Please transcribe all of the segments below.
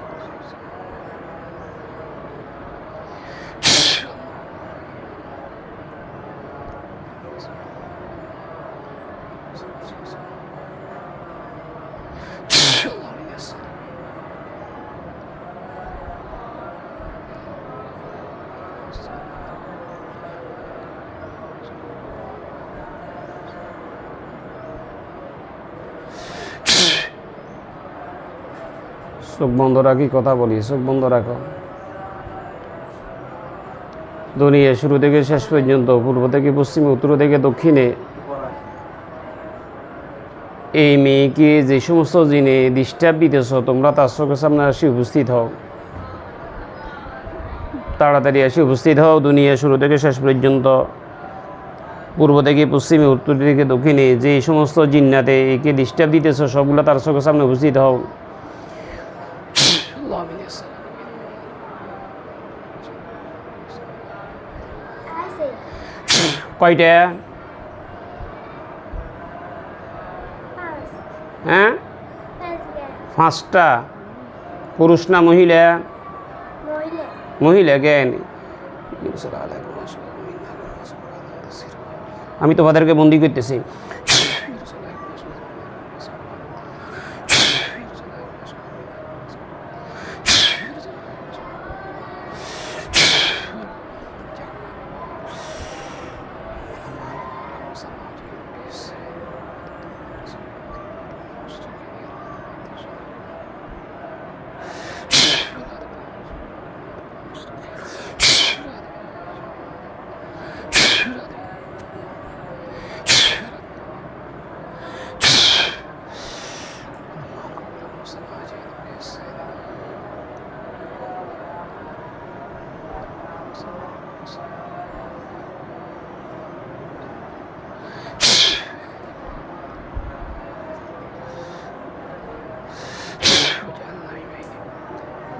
Thanks. চোখ বন্ধ রাখি, কথা বলি, চোখ বন্ধ রাখো। দুনিয়া শুরু থেকে শেষ পর্যন্ত, পূর্ব থেকে পশ্চিমে, উত্তর থেকে দক্ষিণে, এই মেয়েকে যে সমস্ত জিনে ডিস্টার্ব দিতেছ, তোমরা তার চোখের সামনে আসি উপস্থিত হও। তাড়াতাড়ি আসি উপস্থিত হও দুনিয়া শুরু থেকে শেষ পর্যন্ত। পূর্ব থেকে পশ্চিমে, উত্তর থেকে দক্ষিণে, যে সমস্ত জিন্নাতে একে ডিস্টার্ব দিতেছ, সবগুলো তার চোখের সামনে উপস্থিত হও আছে কয়টা? হ্যাঁ? পাঁচটা। পুরুষ না মহিলা? মহিলা। মহিলা জ্ঞান আমি তোমাদেরকে বন্দি করতেছি।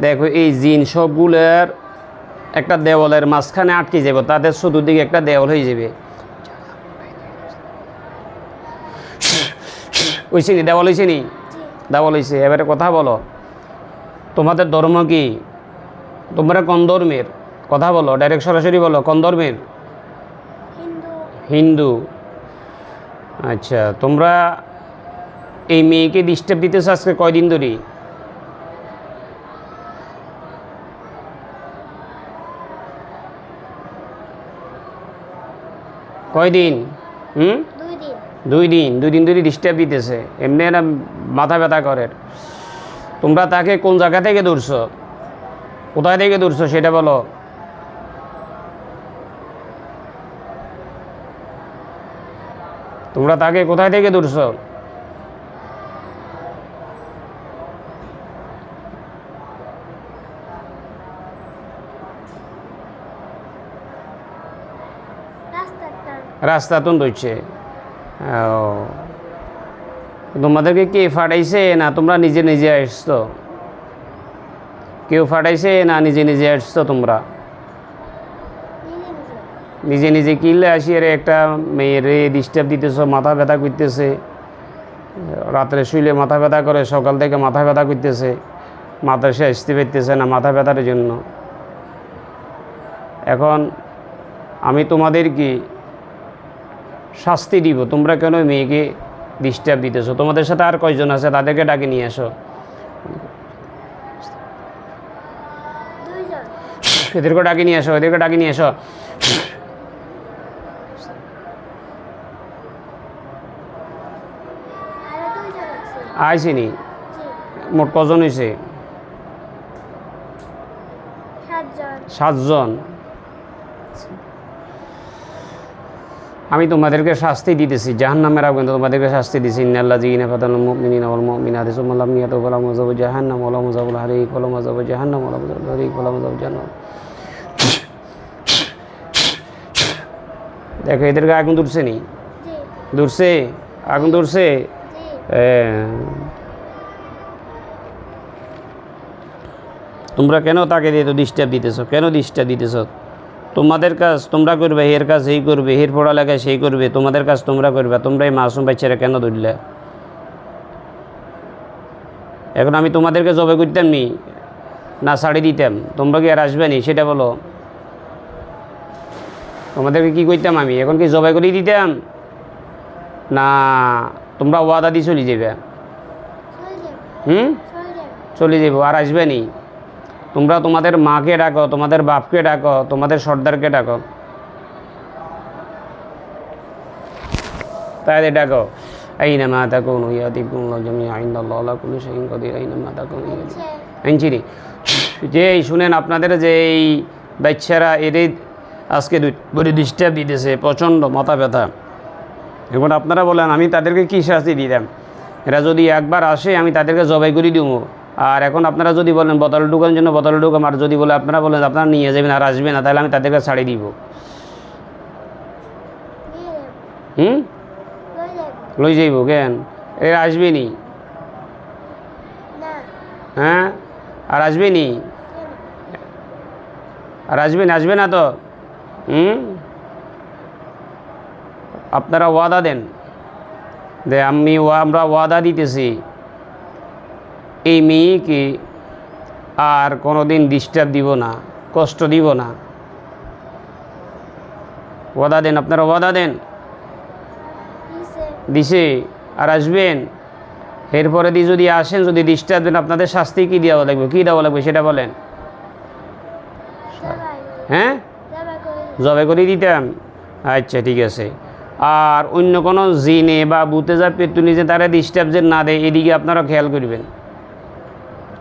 দেখো এই জিন সবগুলোর একটা দেওয়ালের মাঝখানে আটকে যাবে তাদের চতুর্দিকে একটা দেওয়াল হয়ে যাবে। ওইছে নি? দেওয়াল হয়েছে নি? দেওয়াল হয়েছে এবারে কথা বলো তোমাদের ধর্ম কি? তোমরা কোন ধর্মের? কথা বলো ডাইরেক্ট সরাসরি বলো কোন ধর্মের? হিন্দু। হিন্দু। আচ্ছা তোমরা এই মেয়েকে ডিস্টার্ব দিতেছ আজকে কয়দিন ধরে? কয়দিন? হুম? দুই দিন। দুই দিন। ধরে ডিস্টার্ব দিতেছে। এমনি এরা মাথা ব্যথা করে। তোমরা তাকে কোন জায়গা থেকে ধরছো? কোথায় থেকে ধরছো সেটা বলো। তোমরা তাকে কোথায় থেকে ধরছো? রাস্তা তুন ধরছে। তোমাদেরকে কে ফাটাইছে না তোমরা নিজে নিজে আসছো? কেউ ফাটাইছে না নিজে নিজে আসছো তোমরা? নিজে নিজে নিজে নিজে কিনলে আসি আরে একটা মেয়ের ডিস্টার্ব দিতেছ, মাথা ব্যথা করতেছে। রাত্রে শুইলে মাথা ব্যথা করে, সকাল থেকে মাথা ব্যথা করতেছে। মাথা সে আসতে পারতেছে না মাথা ব্যথার জন্য। এখন আমি তোমাদের কি শাস্তি দিব। তোমরা কেন মেয়েকে ডিস্টার্ব দিতেছো? তোমাদের সাথে আর কয়জন আছে? তাদেরকে ডাকে নিয়ে আসো। এদেরকে ডাকে নিয়ে আসো এদেরকে ডাকে নিয়ে আসো। আইসিনি মোট কজন হয়েছে সাতজন? আমি তোমাদেরকে শাস্তি দিতেছি জাহান্নামের আগুন তোমাদেরকে শাস্তি দিছি। ইন্নাল্লাহ জিনা ফাতাল মুমিনিনা ওয়াল মুমিনাতি সুম্মা লাম ইয়াতু ফালা মুযাবু জাহান্নাম ওয়ালা মুযাবুল হারিক ওয়ালা মুযাবু জাহান্নাম ওয়ালা মুযাবুল হারিক ওয়ালা মুযাবু জাহান্নাম। দেখো এদেরকে আগুন দূরছে নি? দূরছে আগুন দূরছে তোমরা কেন তাকে দিয়ে তো ডিস্টার্ব দিতেছ? কেন ডিস্টার্ব দিতেছো? তোমাদের কাজ তোমরা করবে এর কাজ এই করবে এর পড়ালেখা সেই করবে তোমাদের কাজ তোমরা করবে তোমরা এই মাসুম বাচ্চারা কেন ধরলে? এখন আমি তোমাদেরকে জবে করতাম নি না ছাড়ি দিতাম তোমরা কি আর আসবে নি? সেটা বলো। তোমাদেরকে কি করতাম আমি? এখন কি জবাই করে দিতাম? না তোমরা ওয়াদা দিয়ে চলে যাবে। হুম? চলে যাব। আর আসবে নি। তোমরা তোমাদের মাকে ডাকো তোমাদের বাপকে ডাকো তোমাদের সর্দারকে ডাকো তাই ডাকো أينما تكونوا يأتيكم الله جميعا عند الله على كل شيء قدير أينما تكونوا يأتيكم হচ্ছে আইনচিনি যে এই শুনেন আপনাদের যে এই বাচ্চারা এদের আজকে বডি ডিস্টার্ব দিতেছে প্রচণ্ড মাথা ব্যথা এখন আপনারা বলেন আমি তাদেরকে কী শাস্তি দিতাম এরা যদি একবার আসে আমি তাদেরকে জবাই করে দিব আর এখন আপনারা যদি বলেন বোতল ঢুকানোর জন্য বোতল ঢুকাম, আর যদি বলে আপনারা বলেন আপনারা নিয়ে যাবেন আর আসবেন না, তাহলে আমি তাদেরকে ছাড়ি দিব। হুম? লই যাইব কেন? এরা আসবে নি? না হ্যাঁ? আর আসবে নি? আর আসবেন আসবে না তো? হুম? আপনারা ওয়াদা দেন। যে আমি আমরা ওয়াদা দিতেছি। এই মেয়েকে আর কোনো দিন ডিস্টার্ব দিব না, কষ্ট দিব না। ওয়াদা দেন, আপনারা ওয়াদা দেন। দিছে, আর আসবেন। এরপরে দিয়ে যদি আসেন, যদি ডিস্টার্ব দেন, আপনাদের শাস্তি কী দেওয়া লাগবে? কী দেওয়া লাগবে সেটা বলেন। হ্যাঁ? জবে করে দিতাম। আচ্ছা ঠিক আছে। আর অন্য কোনো জিনে বা বুতে যা পেতুনি যে তারা ডিস্টার্ব যে না দেয়, এদিকে আপনারা খেয়াল করবেন।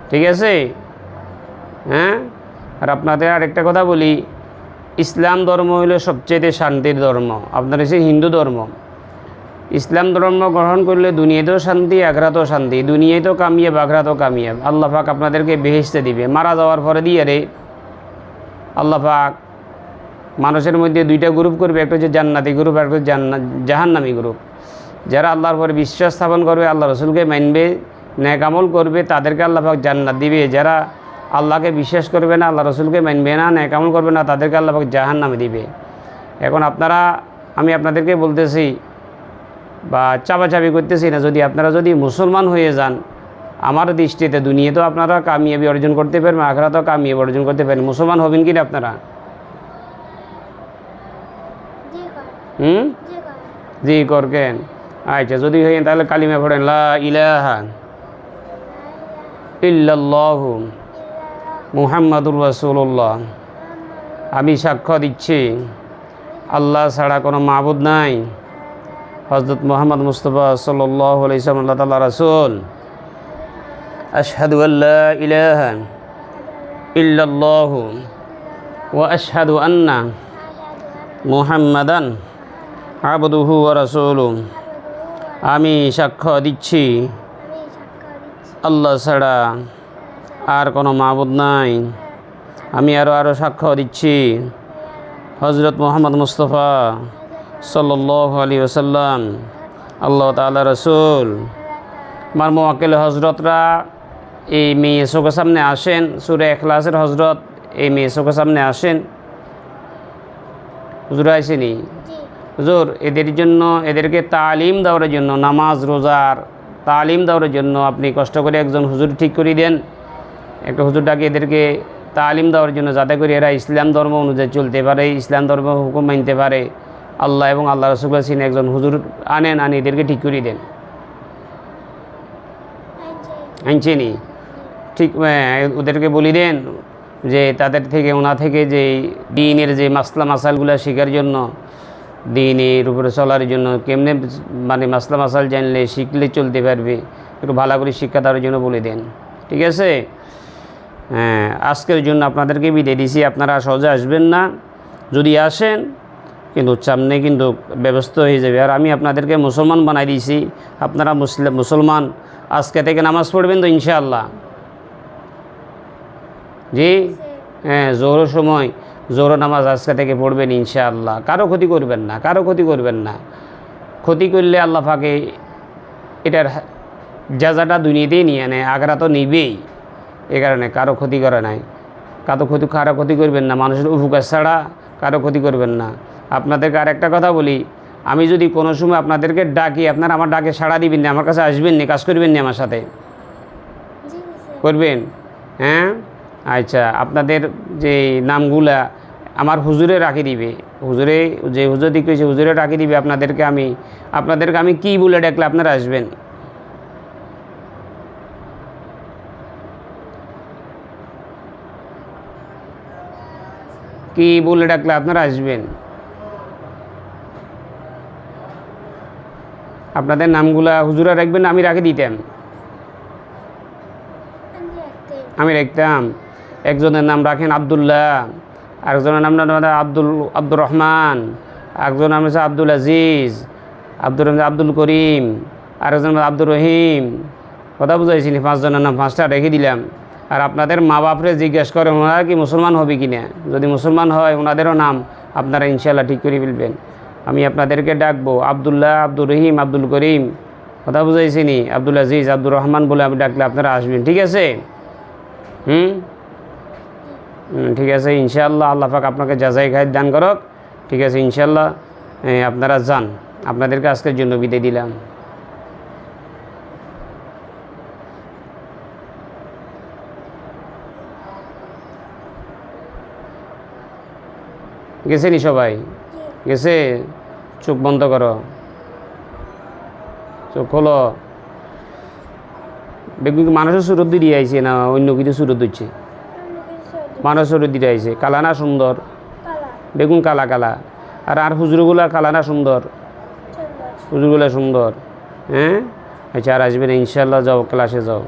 ঠিক আছে? হ্যাঁ? আর আপনাদের আরেকটা কথা বলি, ইসলাম ধর্ম হলো সবচেয়ে শান্তির ধর্ম। আপনার হচ্ছে হিন্দু ধর্ম। ইসলাম ধর্ম গ্রহণ করলে দুনিয়াতেও শান্তি, আখরাতেও শান্তি। দুনিয়াতেও কামিয়াব, আখরাতেও কামিয়াব। আল্লাহ পাক আপনাদেরকে বেহেস্তে দিবে। মারা যাওয়ার পরে দিয়ে রে, আল্লাহ পাক মানুষের মধ্যে দুইটা গ্রুপ করবে, একটা হচ্ছে জান্নাতি গ্রুপ আর জান্নাত জাহান্নামী গ্রুপ যারা আল্লাহর পরে বিশ্বাস স্থাপন করবে, আল্লাহ রসুলকে মানবে। ন্যাকামল করবে তাদেরকে আল্লাহ পাক জান্নাত দিবে। যারা আল্লাহকে বিশ্বাস করবে না আল্লাহ রসুলকে মানবে না ন্যাকামল করবে না তাদেরকে আল্লাহ পাক জাহান্নামে দিবে। এখন আপনারা আমি আপনাদেরকে বলতেছি বা চাপাচাপি করতেছি না যদি আপনারা যদি মুসলমান হয়ে যান আমার দৃষ্টিতে দুনিয়াতেও আপনারা কামিয়াবি অর্জন করতে পারবেন আখরাতেও কামিয়াবি অর্জন করতে পারেন মুসলমান হবেন কি না আপনারা হুম? জি করে জি করকেন আচ্ছা যদি হইন তাহলে কালিমা পড়েন লা ইলাহা ইল্লাল্লাহু মুহাম্মাদুর রাসূলুল্লাহ। আমি সাক্ষ্য দিচ্ছি, আল্লাহ ছাড়া কোনো মাবুদ নাই। হজরত মোহাম্মদ মুস্তফা সাল্লাহ আলাইসাম আল্লাহ তাল্লাহ রাসুল। আল্লাহ ওয়া আশহাদু আন্না মুহাম্মাদান আবদুহু সাক্ষ্য আমি সাক্ষ্য দিচ্ছি আল্লাহ ছাড়া আর কোনো মাহবুদ নাই। আমি আরও আরও সাক্ষ্য দিচ্ছি। হজরত মোহাম্মদ মুস্তফা সাল্লাহ আলী ওসাল্লাম আল্লাহ তাল্লাহ রসুল আমার মোয়াক্কেল হজরতরা এই মেয়ে চোখের সামনে আসেন সুরে এখলাসের হজরত এই মেয়ে চোখের সামনে আসেন। হুজুরা আসেনি হুজুর এদের জন্য এদেরকে তালিম দেওয়ার জন্য নামাজ রোজার তালিম দেওয়ার জন্য আপনি কষ্ট করে একজন হুজুর ঠিক করে দেন। একটা হুজুরটাকে এদেরকে তালিম দেওয়ার জন্য যাতে করে এরা ইসলাম ধর্ম অনুযায়ী চলতে পারে ইসলাম ধর্ম হুকুম মানতে পারে। আল্লাহ এবং আল্লাহ রসুল্লাহ সিন একজন হুজুর আনেন আনি এদেরকে ঠিক করে দেন। আনছি আনছেনি ঠিক হ্যাঁ, ওদেরকে বলি দেন যে তাদের থেকে ওনা থেকে যে দিনের যে মাসলা মাসালগুলো শেখার জন্য দিনের উপরে চলার জন্য কেমনে মানে মাসলা মাসাল জানলে শিখলে চলতে পারবে, একটু ভালো করে শিক্ষা দেওয়ার জন্য বলে দেন। ঠিক আছে? হ্যাঁ আজকের জন্য আপনাদেরকে বিদায় দিছি। আপনারা সহজে আসবেন না। যদি আসেন, কিন্তু সামনে কিন্তু ব্যবস্থা হয়ে যাবে। আর আমি আপনাদেরকে মুসলমান বানাই দিয়েছি। আপনারা মুসলিম মুসলমান, আজকে থেকে নামাজ পড়বেন তো ইনশাআল্লাহ। জি? হ্যাঁ জোর সময় জোর নামাজ আজকে থেকে পড়বেন ইনশাআল্লাহ। কারও ক্ষতি করবেন না কারও ক্ষতি করবেন না। ক্ষতি করলে আল্লাহ ফাঁকে এটার যাজাটা দুনিয়াতেই নিয়ে নেয় আগ্রা তো নিবেই। এ কারণে কারও ক্ষতি করে নাই। কারও ক্ষতি কারও ক্ষতি করবেন না মানুষের উপকার ছাড়া কারও ক্ষতি করবেন না। আপনাদেরকে আর একটা কথা বলি আমি যদি কোনো সময় আপনাদেরকে ডাকি আপনারা আমার ডাকে সাড়া দিবেন না আমার কাছে আসবেন না কাজ করবেন না আমার সাথে? করবেন? হ্যাঁ? আচ্ছা আপনাদের যে নামগুলা আমার হুজুরে রাখি দিবে। হুজুরে যে হুজুর দিক করেছে হুজুরে রাখি দিবে আপনাদেরকে আমি। আপনাদেরকে আমি কি বলে ডাকলে আপনারা আসবেন? কি বলে ডাকলে আপনারা আসবেন? আপনাদের নামগুলা হুজুরা রাখবেন আমি রাখে দিতাম। আমি রাখতাম। একজনের নাম রাখেন আবদুল্লাহ। আরেকজনের নাম আব্দুল আব্দুর রহমান একজনের নাম হচ্ছে আব্দুল আজিজ আব্দুর আব্দুল করিম আরেকজনের নাম আব্দুর রহিম। কথা বুঝাইছি নি পাঁচজনের নাম পাঁচটা রেখে দিলাম। আর আপনাদের মা বাপরে জিজ্ঞেস করে ওনারা কি মুসলমান হবে কি না? যদি মুসলমান হয় ওনাদেরও নাম আপনারা ইনশাল্লাহ ঠিক করে ফেলবেন। আমি আপনাদেরকে ডাকবো আবদুল্লাহ আব্দুর রহিম আব্দুল করিম। কথা বুঝাইছি নি আব্দুল আজিজ আব্দুর রহমান বলে আমি ডাকলে আপনারা আসবেন ঠিক আছে? হুম, ঠিক আছে, ইনশাআল্লাহ আল্লাহ পাক আপনাকে যাচাই খায় দান করক। ঠিক আছে, ইনশাআল্লাহ আপনারা যান। আপনাদেরকে আজকের জন্য বিদায় দিলাম। গেছে নি সবাই? গেছে? চোখ বন্ধ করো। চোখ দেখবি কি মানুষের সুরত দিয়ে আইছে না অন্য কিছু সুরত দিচ্ছে? কিছু দিটা আইছে। কালা না সুন্দর? বেগুন কালা কালা। আর আর হুজুরগুলা কালা না সুন্দর? হুজুরগুলা সুন্দর। হ্যাঁ? আচ্ছা আর আসবে না ইনশাল্লাহ যাও ক্লাসে যাও।